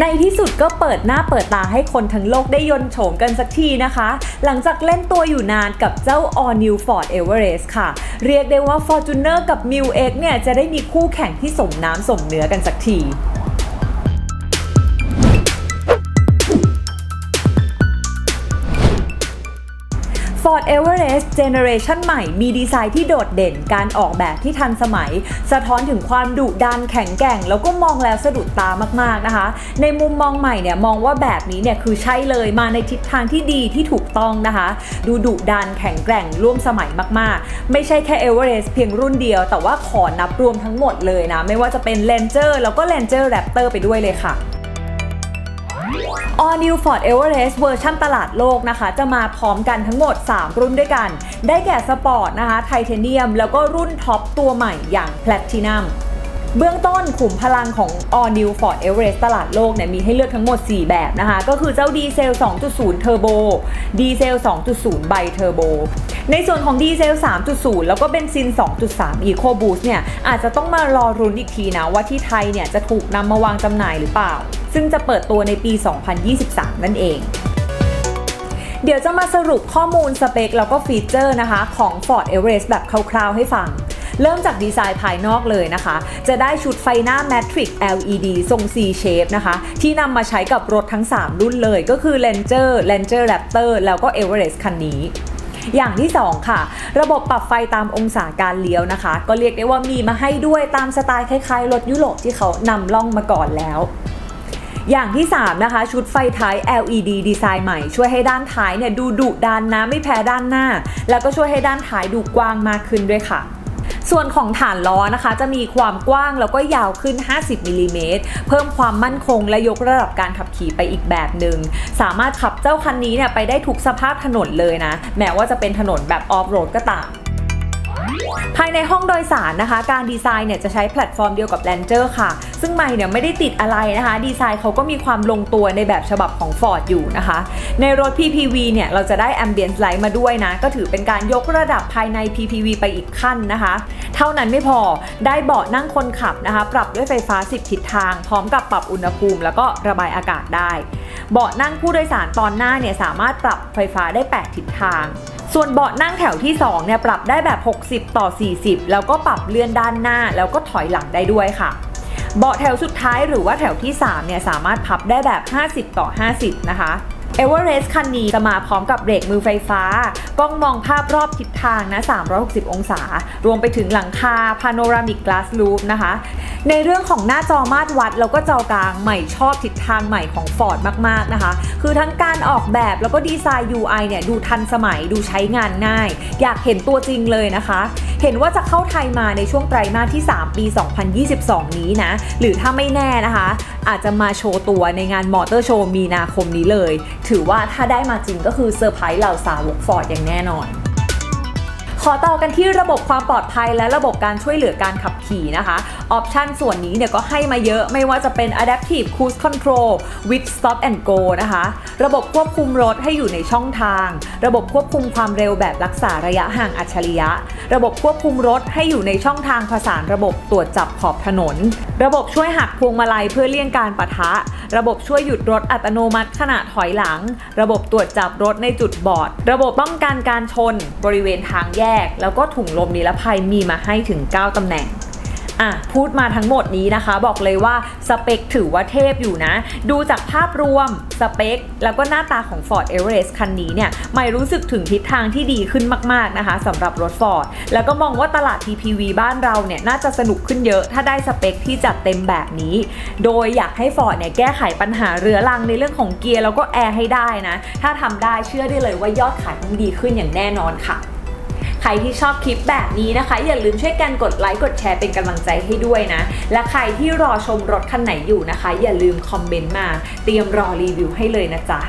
ในที่สุดก็เปิดหน้าเปิดตาให้คนทั้งโลกได้ยนโฉมกันสักทีนะคะ หลังจากเล่นตัวอยู่นานกับเจ้า All New Ford Everest ค่ะ เรียกได้ว่า Fortuner กับ m i l X เนี่ยจะได้มีคู่แข่งที่สมน้ำสมเนื้อกันสักที Ford Everest Generation ใหม่มีดีไซน์ที่โดดเด่นการออกแบบที่ทันสมัย สะท้อนถึงความดุดันแข็งแกร่ง แล้วก็มองแล้วสะดุดตามากๆนะคะ ในมุมมองใหม่เนี่ยมองว่าแบบนี้เนี่ยคือใช่เลยมาในทิศทางที่ดีที่ถูกต้องนะคะ ดูดุดันแข็งแกร่งร่วมสมัยมากๆ ไม่ใช่แค่ Everest เพียงรุ่นเดียว แต่ว่าขอนับรวมทั้งหมดเลยนะ ไม่ว่าจะเป็น Ranger แล้วก็ Ranger Raptor ไปด้วยเลยค่ะ All New Ford Everest เวอร์ชันตลาดโลกนะคะ จะมาพร้อมกันทั้งหมด 3 รุ่นด้วยกัน ได้แก่สปอร์ตนะคะไทเทเนียม แล้วก็รุ่นท็อปตัวใหม่อย่างแพลตินัม เบื้องต้นขุมพลังของ All New Ford Everest ตลาดโลกเนี่ยมีให้เลือกทั้งหมด 4 แบบนะคะ ก็คือเจ้าดีเซล 2.0 เทอร์โบ ดีเซล 2.0 ไบเทอร์โบ ในส่วนของดีเซล 3.0 แล้วก็เบนซิน 2.3 Eco Boost เนี่ยอาจจะต้องมารอรุนอีกทีนะ ว่าที่ไทยเนี่ยจะถูกนำมาวางจำหน่ายหรือเปล่า ซึ่งจะเปิดตัวในปี 2023 นั่นเองเดี๋ยวจะมาสรุปข้อมูลสเปคแล้วก็ฟีเจอร์นะคะของ Ford Everest แบบคร่าวๆให้ฟัง เริ่มจากดีไซน์ภายนอกเลยนะคะ จะได้ชุดไฟหน้า Matrix LED ทรง C shape นะคะ ที่นำมาใช้กับรถทั้ง 3 รุ่นเลย ก็คือ Ranger Ranger Raptor แล้วก็ Everest คันนี้อย่างที่ 2 ค่ะ ระบบปรับไฟตามองศาการเลี้ยวนะคะ ก็เรียกได้ว่ามีมาให้ด้วยตามสไตล์คล้ายๆ รถยุโรปที่เขานำล่องมาก่อนแล้ว อย่างที่ 3 นะคะ ชุดไฟท้าย LED ดีไซน์ใหม่ ช่วยให้ด้านท้ายเนี่ยดูดุดันนะไม่แพ้ด้านหน้า แล้วก็ช่วยให้ด้านท้ายดูกว้างมากขึ้นด้วยค่ะ ส่วนของฐานล้อนะคะ จะมีความกว้างแล้วก็ยาวขึ้น 50มิลลิเมตรเพิ่มความมั่นคงและยกระดับการขับขี่ไปอีกแบบหนึ่งสามารถขับเจ้าคันนี้เนี่ยไปได้ทุกสภาพถนนเลยนะ แม้ว่าจะเป็นถนนแบบออฟโรดก็ตาม ภายในห้องโดยสารนะคะ การดีไซน์เนี่ยจะใช้แพลตฟอร์มเดียวกับ Ranger ค่ะ ซึ่งใหม่เนี่ยไม่ได้ติดอะไรนะคะ ดีไซน์เขาก็มีความลงตัวในแบบฉบับของ Ford อยู่นะคะ ในรถ PPV เนี่ยเราจะได้ Ambience Light มาด้วยนะ ก็ถือเป็นการยกระดับภายใน PPV ไปอีกขั้นนะคะ เท่านั้นไม่พอได้เบาะนั่งคนขับนะคะ ปรับด้วยไฟฟ้า 10 ทิศทาง พร้อมกับปรับอุณหภูมิ แล้วก็ระบายอากาศได้ เบาะนั่งผู้โดยสารตอนหน้าเนี่ยสามารถปรับไฟฟ้าได้ 8 ทิศทาง ส่วนเบาะนั่งแถวที่2เนี่ยปรับได้แบบ 60 ต่อ 40 แล้วก็ปรับเลื่อนด้านหน้า แล้วก็ถอยหลังได้ด้วยค่ะ เบาะแถวสุดท้ายหรือว่าแถวที่3เนี่ยสามารถพับได้แบบ 50 ต่อ 50 นะคะ เอเวอเรสต์คันนี้จะมาพร้อมกับเบรกมือไฟฟ้า กล้องมองภาพรอบทิศทางนะ 360 องศา รวมไปถึงหลังคา Panoramic Glass Roof นะคะ ในเรื่องของหน้าจอมาตรวัด แล้วก็จอกลางใหม่ชอบทิศทางใหม่ของ Ford มาก ๆ นะคะ คือทั้งการออกแบบแล้วก็ดีไซน์ UI เนี่ย ดูทันสมัยดูใช้งานง่าย อยากเห็นตัวจริงเลยนะคะ เห็นว่าจะเข้าไทยมาในช่วงไตรมาสที่ 3 ปี 2022 นี้นะ หรือถ้าไม่แน่นะคะ อาจจะมาโชว์ตัวในงานมอเตอร์โชว์มีนาคมนี้เลยถือว่าถ้าได้มาจริงก็คือเซอร์ไพรส์เหล่าสาวกฟอร์ดอย่างแน่นอน ขอต่อกันที่ระบบความปลอดภัยและระบบการช่วยเหลือการขับขี่นะคะ ออปชันส่วนนี้เนี่ยก็ให้มาเยอะไม่ว่าจะเป็น Adaptive Cruise Control with Stop and Go นะคะ ระบบควบคุมรถให้อยู่ในช่องทาง ระบบควบคุมความเร็วแบบรักษาระยะห่างอัจฉริยะ ระบบควบคุมรถให้อยู่ในช่องทางผสานระบบตรวจจับขอบถนน ระบบช่วยหักพวงมาลัยเพื่อเลี่ยงการปะทะ ระบบช่วยหยุดรถอัตโนมัติขณะถอยหลัง ระบบตรวจจับรถในจุดบอด ระบบป้องกันการชน บริเวณทางแยก แล้วก็ถุงลมนิรภัยมีมาให้ถึง 9 ตำแหน่งอะพูดมาทั้งหมดนี้นะคะบอกเลยว่าสเปคถือว่าเทพอยู่นะ ดูจากภาพรวมสเปค แล้วก็หน้าตาของ Ford Everest คันนี้เนี่ยไม่รู้สึกถึงทิศทางที่ดีขึ้นมากๆนะคะสำหรับรถ Ford แล้วก็มองว่าตลาด PPV บ้านเราเนี่ยน่าจะสนุกขึ้นเยอะ ถ้าได้สเปคที่จัดเต็มแบบนี้ โดยอยากให้ Ford เนี่ยแก้ไขปัญหาเรือรังในเรื่องของเกียร์แล้วก็แอร์ให้ได้นะถ้าทำได้เชื่อได้เลยว่ายอดขายต้องดีขึ้นอย่างแน่นอนค่ะ ใครที่ชอบคลิปแบบนี้นะคะ อย่าลืมช่วยกันกดไลค์กดแชร์เป็นกำลังใจให้ด้วยนะ และใครที่รอชมรถคันไหนอยู่นะคะ อย่าลืมคอมเมนต์มา เตรียมรอรีวิวให้เลยนะจ๊ะ